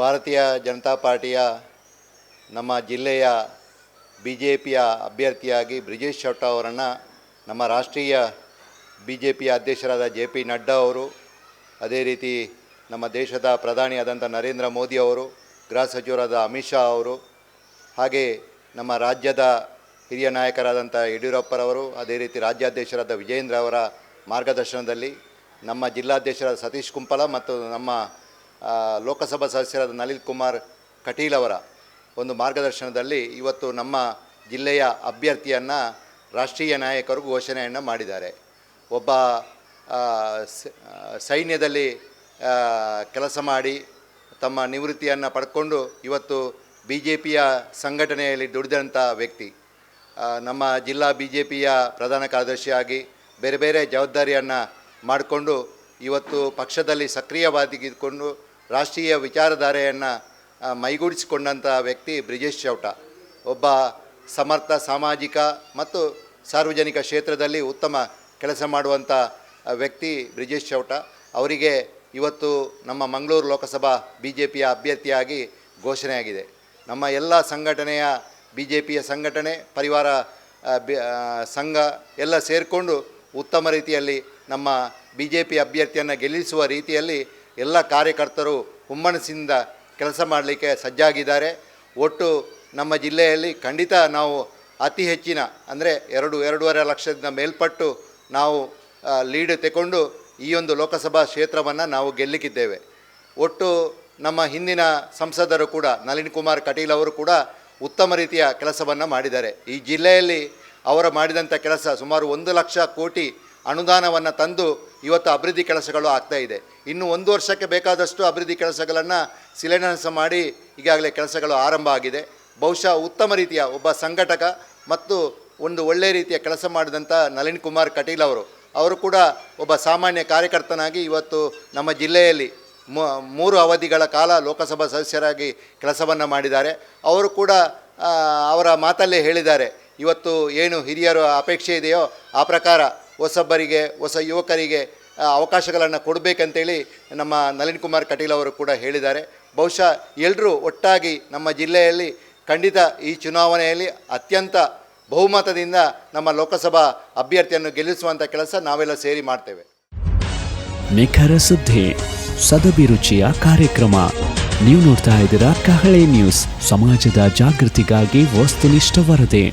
ಭಾರತೀಯ ಜನತಾ ಪಾರ್ಟಿಯ ನಮ್ಮ ಜಿಲ್ಲೆಯ ಬಿ ಜೆ ಪಿಯ ಅಭ್ಯರ್ಥಿಯಾಗಿ ಬ್ರಿಜೇಶ್ ಶೆಟ್ಟ ಅವರನ್ನು ನಮ್ಮ ರಾಷ್ಟ್ರೀಯ ಬಿ ಜೆ ಪಿಯ ಅಧ್ಯಕ್ಷರಾದ ಜೆ ಪಿ ನಡ್ಡಾ ಅವರು, ಅದೇ ರೀತಿ ನಮ್ಮ ದೇಶದ ಪ್ರಧಾನಿಯಾದಂಥ ನರೇಂದ್ರ ಮೋದಿ ಅವರು, ಗೃಹ ಸಚಿವರಾದ ಅಮಿತ್ ಶಾ ಅವರು, ಹಾಗೆ ನಮ್ಮ ರಾಜ್ಯದ ಹಿರಿಯ ನಾಯಕರಾದಂಥ ಯಡಿಯೂರಪ್ಪರವರು, ಅದೇ ರೀತಿ ರಾಜ್ಯಾಧ್ಯಕ್ಷರಾದ ವಿಜೇಂದ್ರ ಅವರ ಮಾರ್ಗದರ್ಶನದಲ್ಲಿ ನಮ್ಮ ಜಿಲ್ಲಾಧ್ಯಕ್ಷರಾದ ಸತೀಶ್ ಕುಂಪಲ ಮತ್ತು ನಮ್ಮ ಲೋಕಸಭಾ ಸದಸ್ಯರಾದ ನಳಿನ್ ಕುಮಾರ್ ಕಟೀಲ್ ಅವರ ಒಂದು ಮಾರ್ಗದರ್ಶನದಲ್ಲಿ ಇವತ್ತು ನಮ್ಮ ಜಿಲ್ಲೆಯ ಅಭ್ಯರ್ಥಿಯನ್ನು ರಾಷ್ಟ್ರೀಯ ನಾಯಕರು ಘೋಷಣೆಯನ್ನು ಮಾಡಿದ್ದಾರೆ. ಒಬ್ಬ ಸೈನ್ಯದಲ್ಲಿ ಕೆಲಸ ಮಾಡಿ ತಮ್ಮ ನಿವೃತ್ತಿಯನ್ನು ಪಡ್ಕೊಂಡು ಇವತ್ತು ಬಿ ಜೆ ಪಿಯ ಸಂಘಟನೆಯಲ್ಲಿ ದುಡಿದಂಥ ವ್ಯಕ್ತಿ. ನಮ್ಮ ಜಿಲ್ಲಾ ಬಿ ಜೆ ಪಿಯ ಪ್ರಧಾನ ಕಾರ್ಯದರ್ಶಿಯಾಗಿ ಬೇರೆ ಬೇರೆ ಜವಾಬ್ದಾರಿಯನ್ನು ಮಾಡಿಕೊಂಡು ಇವತ್ತು ಪಕ್ಷದಲ್ಲಿ ಸಕ್ರಿಯವಾಗಿದ್ದುಕೊಂಡು ರಾಷ್ಟ್ರೀಯ ವಿಚಾರಧಾರೆಯನ್ನು ಮೈಗೂಡಿಸಿಕೊಂಡಂಥ ವ್ಯಕ್ತಿ ಬ್ರಿಜೇಶ್ ಚೌಟ. ಒಬ್ಬ ಸಮರ್ಥ, ಸಾಮಾಜಿಕ ಮತ್ತು ಸಾರ್ವಜನಿಕ ಕ್ಷೇತ್ರದಲ್ಲಿ ಉತ್ತಮ ಕೆಲಸ ಮಾಡುವಂಥ ವ್ಯಕ್ತಿ ಬ್ರಿಜೇಶ್ ಚೌಟ. ಅವರಿಗೆ ಇವತ್ತು ನಮ್ಮ ಮಂಗಳೂರು ಲೋಕಸಭಾ ಬಿ ಜೆ ಪಿಯ ಅಭ್ಯರ್ಥಿಯಾಗಿ ಘೋಷಣೆಯಾಗಿದೆ. ನಮ್ಮ ಎಲ್ಲ ಸಂಘಟನೆಯ ಬಿ ಜೆ ಪಿಯ ಸಂಘಟನೆ ಪರಿವಾರ ಸಂಘ ಎಲ್ಲ ಸೇರಿಕೊಂಡು ಉತ್ತಮ ರೀತಿಯಲ್ಲಿ ನಮ್ಮ ಬಿ ಜೆ ಪಿ ಅಭ್ಯರ್ಥಿಯನ್ನು ಗೆಲ್ಲಿಸುವ ರೀತಿಯಲ್ಲಿ ಎಲ್ಲ ಕಾರ್ಯಕರ್ತರು ಹುಮ್ಮನಸ್ಸಿಂದ ಕೆಲಸ ಮಾಡಲಿಕ್ಕೆ ಸಜ್ಜಾಗಿದ್ದಾರೆ. ಒಟ್ಟು ನಮ್ಮ ಜಿಲ್ಲೆಯಲ್ಲಿ ಖಂಡಿತ ನಾವು ಅತಿ ಹೆಚ್ಚಿನ, ಅಂದರೆ ಎರಡು, ಎರಡೂವರೆ ಲಕ್ಷದಿಂದ ಮೇಲ್ಪಟ್ಟು ನಾವು ಲೀಡ್ ತಗೊಂಡು ಈ ಒಂದು ಲೋಕಸಭಾ ಕ್ಷೇತ್ರವನ್ನು ನಾವು ಗೆಲ್ಲಿಕ್ಕಿದ್ದೇವೆ ಒಟ್ಟು ನಮ್ಮ ಹಿಂದಿನ ಸಂಸದರು ಕೂಡ, ನಳಿನ್ ಕುಮಾರ್ ಕಟೀಲ್ ಅವರು ಕೂಡ ಉತ್ತಮ ರೀತಿಯ ಕೆಲಸವನ್ನು ಮಾಡಿದ್ದಾರೆ. ಈ ಜಿಲ್ಲೆಯಲ್ಲಿ ಅವರು ಮಾಡಿದಂಥ ಕೆಲಸ ಸುಮಾರು ಒಂದು ಲಕ್ಷ ಕೋಟಿ ಅನುದಾನವನ್ನು ತಂದು ಇವತ್ತು ಅಭಿವೃದ್ಧಿ ಕೆಲಸಗಳು ಆಗ್ತಾ ಇದೆ. ಇನ್ನು ಒಂದು ವರ್ಷಕ್ಕೆ ಬೇಕಾದಷ್ಟು ಅಭಿವೃದ್ಧಿ ಕೆಲಸಗಳನ್ನು ಶಿಲಾನ್ಯಾಸ ಮಾಡಿ ಈಗಾಗಲೇ ಕೆಲಸಗಳು ಆರಂಭ ಆಗಿದೆ. ಬಹುಶಃ ಉತ್ತಮ ರೀತಿಯ ಒಬ್ಬ ಸಂಘಟಕ ಮತ್ತು ಒಂದು ಒಳ್ಳೆ ರೀತಿಯ ಕೆಲಸ ಮಾಡಿದಂಥ ನಳಿನ್ ಕುಮಾರ್ ಕಟೀಲ್ ಅವರು. ಅವರು ಕೂಡ ಒಬ್ಬ ಸಾಮಾನ್ಯ ಕಾರ್ಯಕರ್ತನಾಗಿ ಇವತ್ತು ನಮ್ಮ ಜಿಲ್ಲೆಯಲ್ಲಿ ಮೂರು ಅವಧಿಗಳ ಕಾಲ ಲೋಕಸಭಾ ಸದಸ್ಯರಾಗಿ ಕೆಲಸವನ್ನು ಮಾಡಿದ್ದಾರೆ. ಅವರು ಕೂಡ ಅವರ ಮಾತಲ್ಲೇ ಹೇಳಿದ್ದಾರೆ. ಇವತ್ತು ಏನು ಹಿರಿಯರು ಅಪೇಕ್ಷೆ ಇದೆಯೋ ಆ ಪ್ರಕಾರ ಹೊಸಬ್ಬರಿಗೆ ಹೊಸ ಯುವಕರಿಗೆ ಅವಕಾಶಗಳನ್ನು ಕೊಡಬೇಕಂತೇಳಿ ನಮ್ಮ ನಳಿನ್ ಕುಮಾರ್ ಕಟೀಲ್ ಅವರು ಕೂಡ ಹೇಳಿದ್ದಾರೆ. ಬಹುಶಃ ಎಲ್ಲರೂ ಒಟ್ಟಾಗಿ ನಮ್ಮ ಜಿಲ್ಲೆಯಲ್ಲಿ ಖಂಡಿತ ಈ ಚುನಾವಣೆಯಲ್ಲಿ ಅತ್ಯಂತ ಬಹುಮತದಿಂದ ನಮ್ಮ ಲೋಕಸಭಾ ಅಭ್ಯರ್ಥಿಯನ್ನು ಗೆಲ್ಲಿಸುವಂಥ ಕೆಲಸ ನಾವೆಲ್ಲ ಸೇರಿ ಮಾಡ್ತೇವೆ. ನಿಖರ ಸುದ್ದಿ, ಸದಭಿರುಚಿಯ ಕಾರ್ಯಕ್ರಮ. ನೀವು ನೋಡ್ತಾ ಇದ್ದೀರಾ ಕಹಳೆ ನ್ಯೂಸ್. ಸಮಾಜದ ಜಾಗೃತಿಗಾಗಿ ವಸ್ತುನಿಷ್ಠ ವರದಿ.